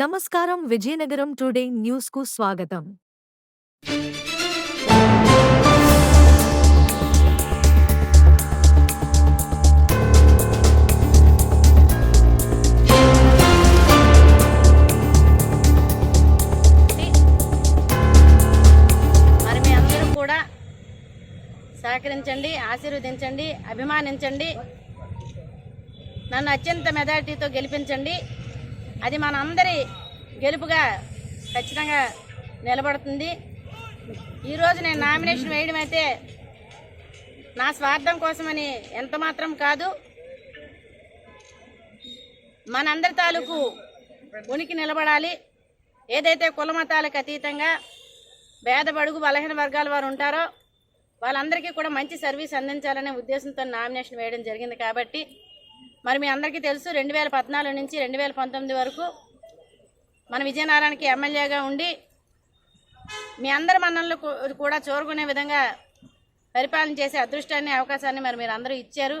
నమస్కారం విజయనగరం టుడే న్యూస్కు స్వాగతం. మరి మీ కూడా సహకరించండి ఆశీర్వదించండి అభిమానించండి నన్ను అత్యంత మెజార్టీతో గెలిపించండి. అది మన అందరి గెలుపుగా ఖచ్చితంగా నిలబడుతుంది. ఈరోజు నేను నామినేషన్ వేయడం అయితే నా స్వార్థం కోసమని ఎంత మాత్రం కాదు. మనందరి తాలూకు ఉనికి నిలబడాలి. ఏదైతే కుల మతాలకు అతీతంగా పేద బడుగు బలహీన వర్గాల వారు ఉంటారో వాళ్ళందరికీ కూడా మంచి సర్వీస్ అందించాలనే ఉద్దేశంతో నామినేషన్ వేయడం జరిగింది కాబట్టి మరి మీ అందరికీ తెలుసు రెండు వేల పద్నాలుగు నుంచి రెండు వేల పంతొమ్మిది వరకు మన విజయనగరానికి ఎమ్మెల్యేగా ఉండి మీ అందరి మన్ననలు కూడా చూరుకునే విధంగా పరిపాలన చేసే అదృష్టాన్ని అవకాశాన్ని మరి మీరు అందరూ ఇచ్చారు.